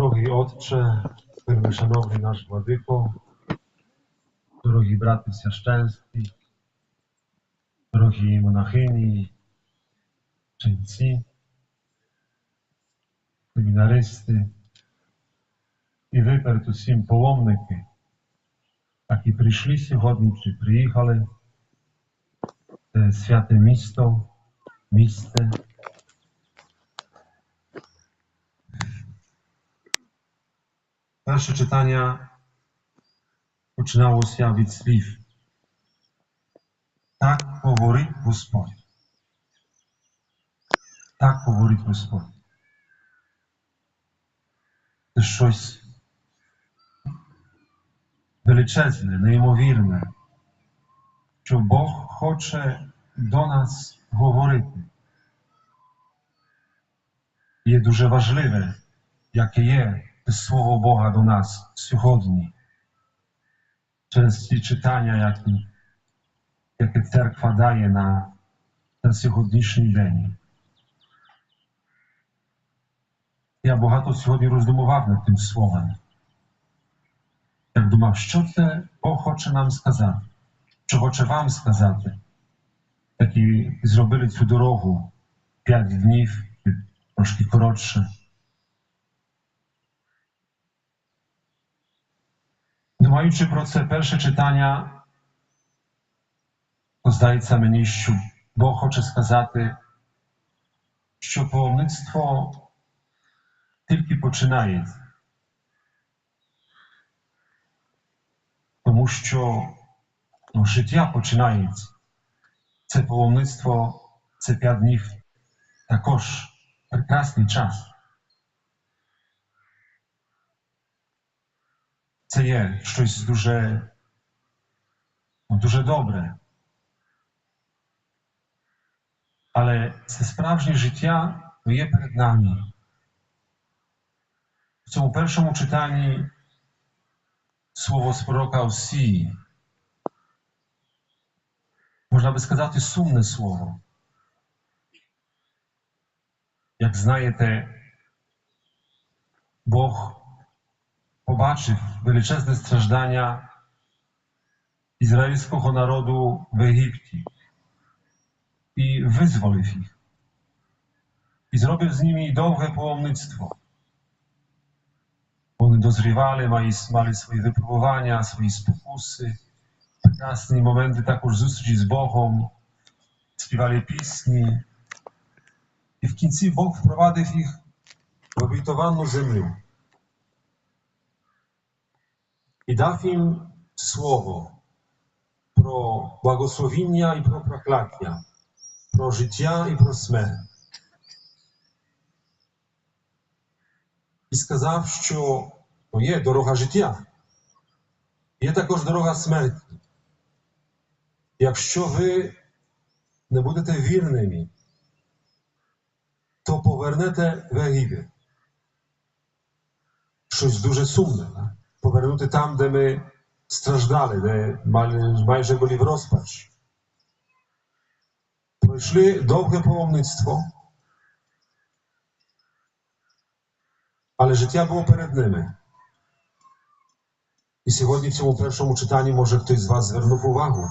Drogi Otcze, szanowny nasz Władyko, drogi braty świeszczeńscy, drogi monachyni, czynci, семінаристи і ви перед усім паломники, які прийшли сьогодні чи приїхали це святе місто, місце. Перше читання починалося від слів. Так говорить Господь. Так говорить Господь. Це щось величезне, неймовірне, що Бог хоче до нас говорити. Є дуже важливе, яке є те Слово Бога до нас сьогодні. Через ці читання, які, яке церква дає на, на сьогоднішній день. Я багато сьогодні роздумував над тим словом. Я думав, що це Бог хоче нам сказати, що хоче вам сказати, які зробили цю дорогу п'ять днів, трошки коротше. Думаючи про це перше читання, то здається мені, що Бог хоче сказати, що паломництво тільки починається. Тому що ну, життя починається. Це паломництво, це п'ять днів, також прекрасний час. Це є щось дуже, ну, дуже добре. Але це справжнє життя ну, є перед нами. В цьому першому читанні слово з пророка Осії. Можна би сказати, сумне слово. Як знаєте, Бог побачив величезне страждання ізраїльського народу в Єгипті і визволив їх. І зробив з ними довге паломництво. Вони дозрівали, мали, мали свої випробування, свої спокуси, прекрасні моменти також зустрічі з Богом, співали пісні. І в кінці Бог впровадив їх в обітовану землю. І дав їм слово про благословіння і про прокляття, про життя і про смерть. і сказав, що ну, є дорога життя, є також дорога смерті. Якщо ви не будете вірними, то повернете в Єгипет. Щось дуже сумне. Повернути там, де ми страждали, де майже були в розпач. Пройшли довге паломництво. але життя було перед ними. І сьогодні в цьому першому читанні може хтось з вас звернув увагу,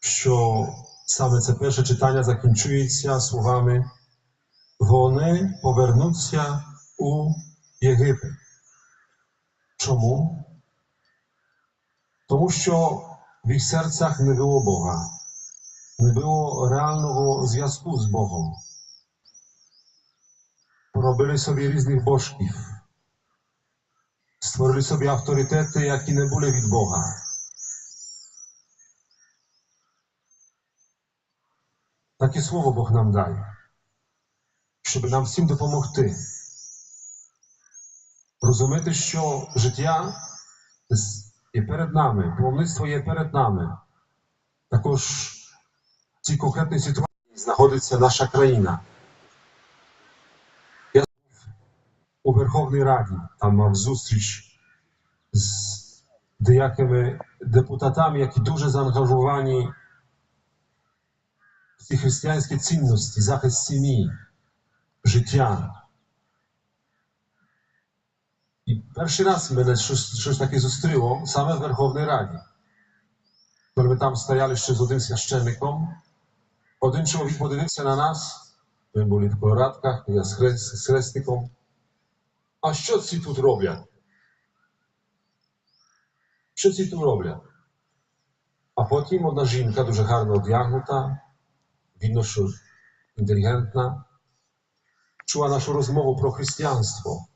що саме це перше читання закінчується словами Вони повернуться у Єгипет. Чому? Тому що в їх серцях не було Бога, не було реального зв'язку з Богом поробили собі різних божків, створили собі авторитети, які не були від Бога. Таке слово Бог нам дає, щоб нам всім допомогти. Розуміти, що життя є перед нами, паломництво є перед нами. Також в цій конкретній ситуації знаходиться наша країна. Я у Верховній Раді. Там мав зустріч з деякими депутатами, які дуже заангажовані в ці християнські цінності, захист сім'ї, життя. І перший раз мене щось, щось таке зустріло саме в Верховній Раді. Коли ми там стояли ще з одним священником, один чоловік подивився на нас, ми були в колорадках, я з, хрест, з хрестиком. А що ці тут роблять? Що ці тут роблять? А потім одна жінка дуже гарно одягнута, видно, що інтелігентна, чула нашу розмову про християнство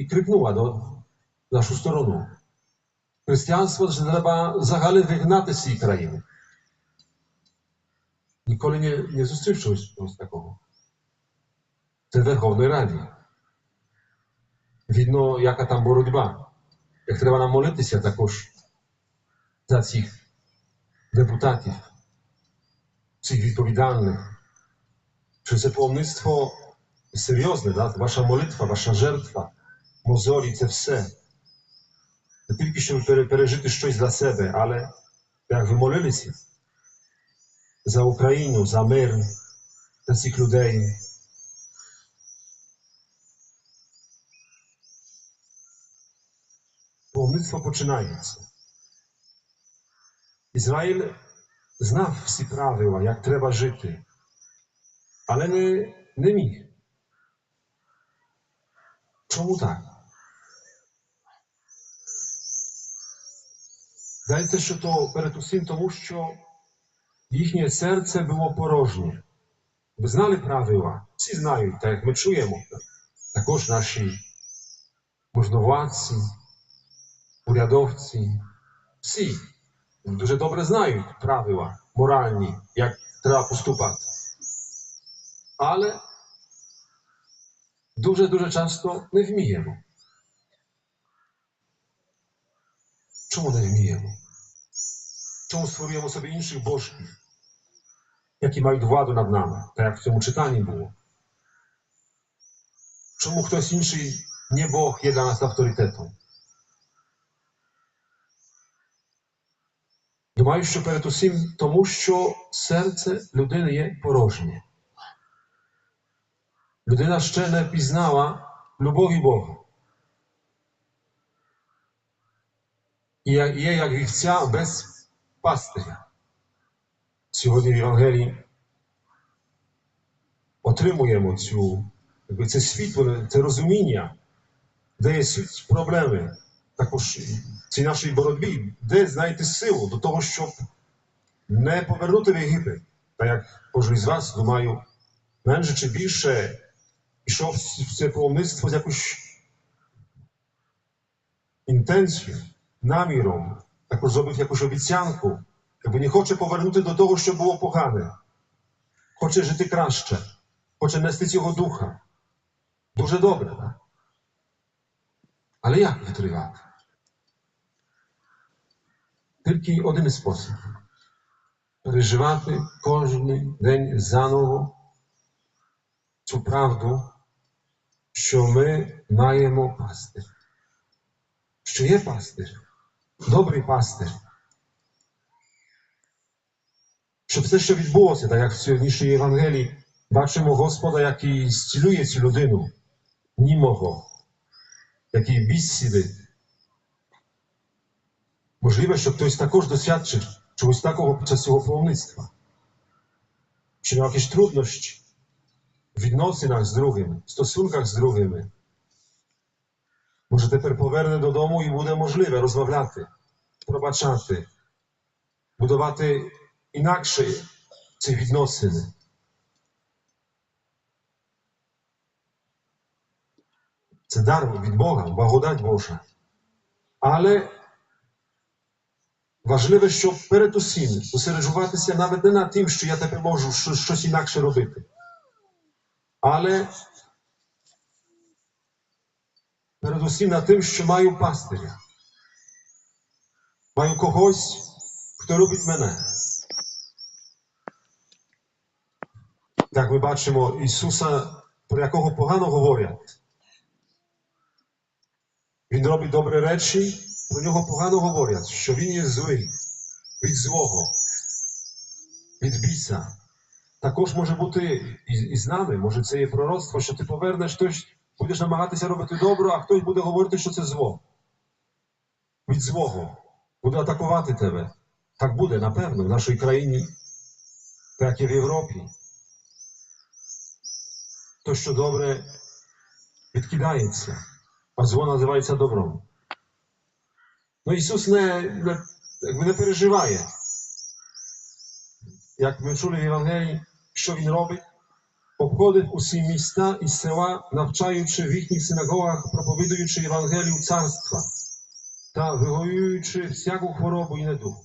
і крикнула до нашу сторону. Християнство треба взагалі вигнати з цієї країни. Ніколи не, не зустрів чогось, такого. Це в Верховній Раді. Видно, яка там боротьба. Як треба нам молитися також за цих депутатів, цих відповідальних. Що це помництво серйозне, да? ваша молитва, ваша жертва, мозолі це все. Не тільки щоб пере- пережити щось для себе, але як ви молилися за Україну, за мир, за цих людей. Помництво починається. Ізраїль знав всі правила, як треба жити, але не, не міг. Чому так? Здається, що то перед усім тому, що їхнє серце було порожнє. Ви знали правила, всі знають, так як ми чуємо. Також наші можновладці, урядовці, всі дуже добре знають правила моральні, як треба поступати. Але дуже-дуже часто не вміємо. Чому не вміємо? Чому створюємо собі інших божків, які мають владу над нами, так як в цьому читанні було? Чому хтось інший, не Бог, є для нас авторитетом? Думаю, що перед усім тому, що серце людини є порожнє. Людина ще не пізнала любові Бога. І я- є як вівця без пастиря. Сьогодні в Євангелії отримуємо цю, якби це світло, це розуміння, де є суть проблеми, також цій нашій боротьбі, де знайти силу до того, щоб не повернути в Єгипет. Так як кожен з вас, думаю, менше чи більше пішов в це паломництво з якусь інтенцією, наміром, також зробив якусь обіцянку, якби не хоче повернути до того, що було погане. Хоче жити краще, хоче нести цього духа. Дуже добре, так? Але як витривати? Тільки один спосіб. Переживати кожен день заново цю правду, що ми маємо пастир. Що є пастир, добрий пастир. Щоб все, що відбулося, так як в сьогоднішній Євангелії, бачимо Господа, який зцілює цю людину, німого, який біс сидить. Можливо, що хтось також досвідчив чогось такого під час цього паломництва. Чи мав якісь труднощі в відносинах з другими, в стосунках з другими. Може, тепер поверне додому і буде можливе розмовляти, пробачати, будувати інакше ці відносини. Це дар від Бога, благодать Божа. Але важливо, щоб перед усім зосереджуватися навіть не над тим, що я тепер можу щось інакше робити. Але передусім над тим, що маю пастиря. Маю когось, хто любить мене. Так ми бачимо Ісуса, про якого погано говорять. Він робить добрі речі, про нього погано говорять, що він є злий, від злого, від біса. Також може бути і, і з нами, може це є пророцтво, що ти повернеш щось, Будеш намагатися робити добро, а хтось буде говорити, що це зло. Від злого. Буде атакувати тебе. Так буде, напевно, в нашій країні, так і в Європі. То, що добре відкидається, а зло називається добром. Ну Ісус не, не, не переживає. Як ми чули в Євангелії, що Він робить? Обходив усі міста і села, навчаючи в їхніх синагогах, проповідуючи Євангелію царства та вигоюючи всяку хворобу і недух.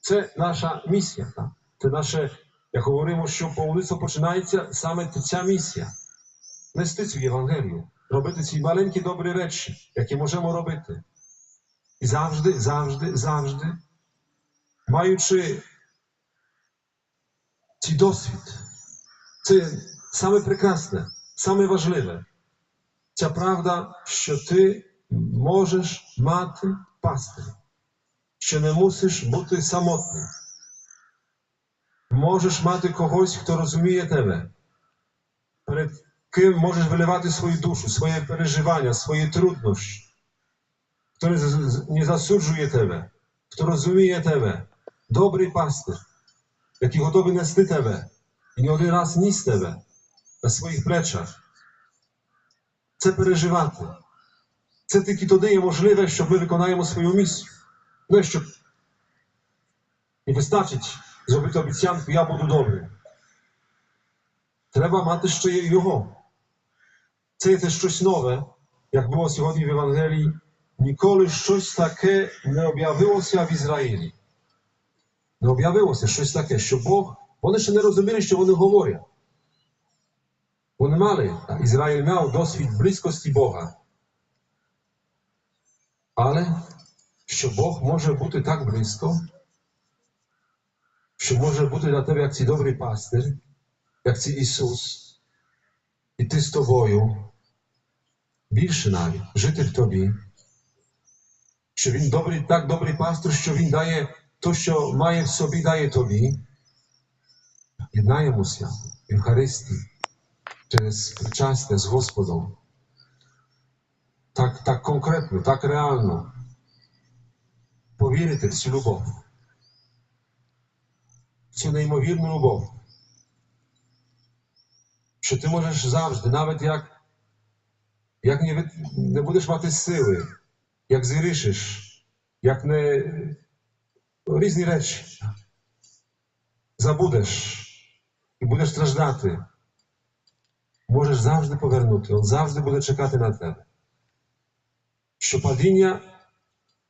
Це наша місія. Це наше, як говоримо, що повництво починається саме ця місія. Нести цю Євангелію, робити ці маленькі добрі речі, які можемо робити. І завжди, завжди, завжди, маючи цей досвід, це саме прекрасне, саме важливе. Ця правда, що ти можеш мати пастиря, що не мусиш бути самотним. Можеш мати когось, хто розуміє тебе, перед ким можеш виливати свою душу, своє переживання, свої труднощі, хто не, засуджує тебе, хто розуміє тебе, добрий пастир, який готовий нести тебе і не один раз ніс тебе на своїх плечах. Це переживати. Це тільки тоді є можливе, що ми виконаємо свою місію. Не щоб не вистачить зробити обіцянку, я буду добрим. Треба мати ще й його. Це є те щось нове, як було сьогодні в Євангелії. Ніколи щось таке не об'явилося в Ізраїлі. Не об'явилося щось таке, що Бог, вони ще не розуміли, що вони говорять. Вони мали, а Ізраїль мав досвід близькості Бога. Але що Бог може бути так близько, що може бути для тебе як цей добрий пастир, як цей Ісус, і ти з тобою, більше навіть жити в тобі, що Він добрий, так добрий пастор, що Він дає то, що має в собі, дає тобі. Єднаємося в Євхаристії через причастя з Господом. Так, так конкретно, так реально. Повірити в цю любов. В цю неймовірну любов. Що ти можеш завжди, навіть як, як не, не будеш мати сили, як зрішиш, як не різні речі. Забудеш і будеш страждати. Можеш завжди повернути, Він завжди буде чекати на тебе. Що падіння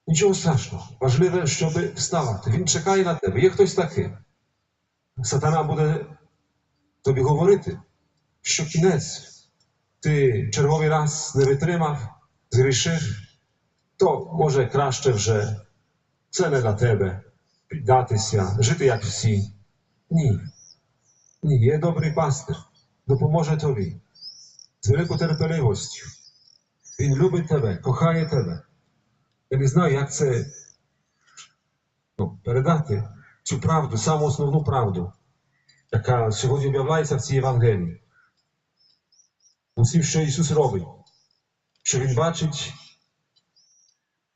нічого страшного. Важливе, щоб вставати. Він чекає на тебе. Є хтось такий. Сатана буде тобі говорити, що кінець. Ти черговий раз не витримав, згрішив, то може краще вже це не для тебе піддатися, жити як всі. Ні. Ні, є добрий пастир, допоможе тобі з великою терпеливостю. Він любить тебе, кохає тебе. Я не знаю, як це ну, передати цю правду, саму основну правду, яка сьогодні об'являється в цій Євангелії. Усім, що Ісус робить, що Він бачить,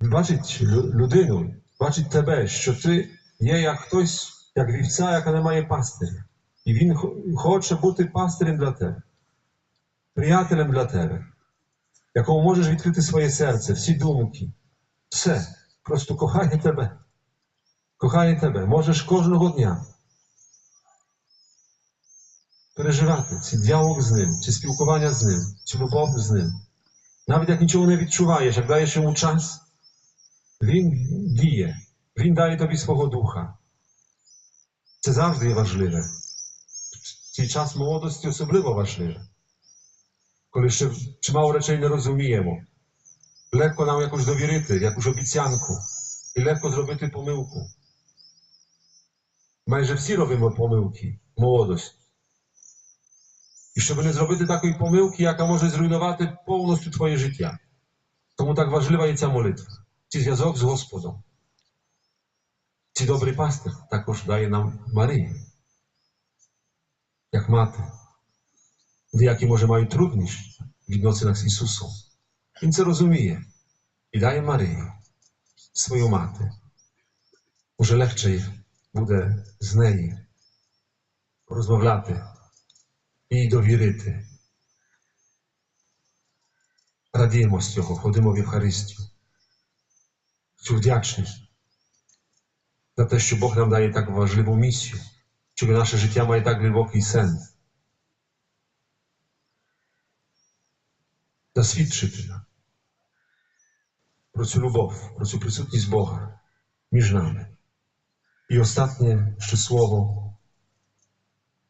Він бачить людину, бачить тебе, що ти є як хтось, як вівця, яка не має пастиря. І Він хоче бути пастирем для тебе, приятелем для тебе, якому можеш відкрити своє серце, всі думки. Все. Просто кохає тебе. Кохає тебе. Можеш кожного дня переживати цей діалог з ним, чи спілкування з ним, чи любов з ним. Навіть як нічого не відчуваєш, як даєш йому час, він діє, він дає тобі свого духа. Це завжди є важливе. Цей час молодості особливо важливе. Коли ще чимало речей не розуміємо. Легко нам якось довірити, якусь обіцянку, і легко зробити помилку. Майже всі робимо помилки молодості. І щоб не зробити такої помилки, яка може зруйнувати повністю твоє життя. Тому так важлива є ця молитва, цей зв'язок з Господом. Цей добрий пастир також дає нам Марію, як мати, деякі, може, мають труднощі, відносинах з Ісусом. Він це розуміє і дає Марії свою мати. Уже легче буде з нею розмовляти і їй довірити. Радіємо з цього, ходимо в Євхаристію. Цю вдячність за те, що Бог нам дає так важливу місію, що наше життя має так глибокий сенс. Засвідчити нам про цю любов, про цю присутність Бога між нами. І останнє ще слово,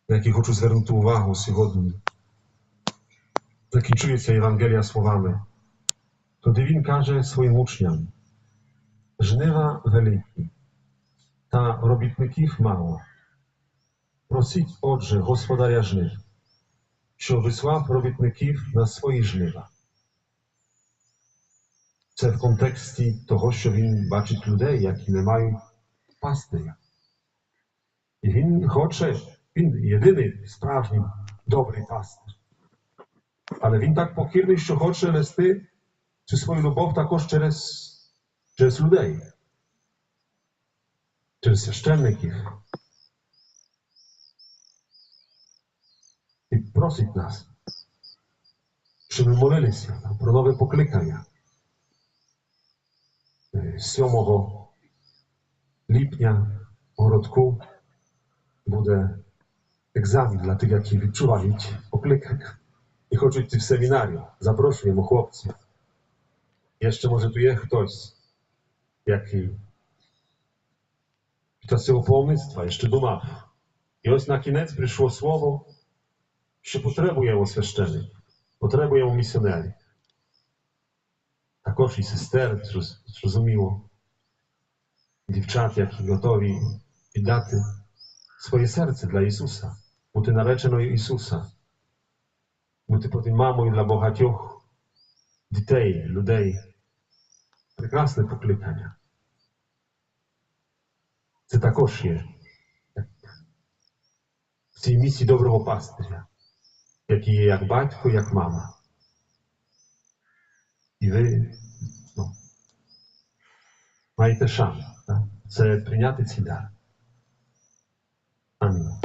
на яке хочу звернути увагу сьогодні. Закінчується Євангелія словами. Тоді він каже своїм учням: жнива великі, та робітників мало. Просіть, отже, господаря жнив, що вислав робітників на свої жнива. Це в контексті того, що він бачить людей, які не мають пастиря. І він хоче, він єдиний справжній добрий пастир. Але він так покірний, що хоче нести цю свою любов також через, через людей, через священників. І просить нас, щоб ми молилися про нове покликання. Е, 7 lipnia w Orodku буде egzamin dla tych, які відчувають покликання і хочуть йти в семінарію. Запрошуємо хлопців. Jeszcze може tu є хтось, який під час цього паломництва ще думав. І ось на кінець прийшло слово, що потребуємо священиків, потребуємо місіонерів. Також і сестер, зроз- зрозуміло, дівчат, які готові віддати своє серце для Ісуса, бути нареченою Ісуса, бути потім мамою для багатьох дітей, людей. Прекрасне покликання. Це також є в цій місії доброго пастиря, який є як батько, як мама. І ви ну, маєте шанс це прийняти ці дар. Амінь.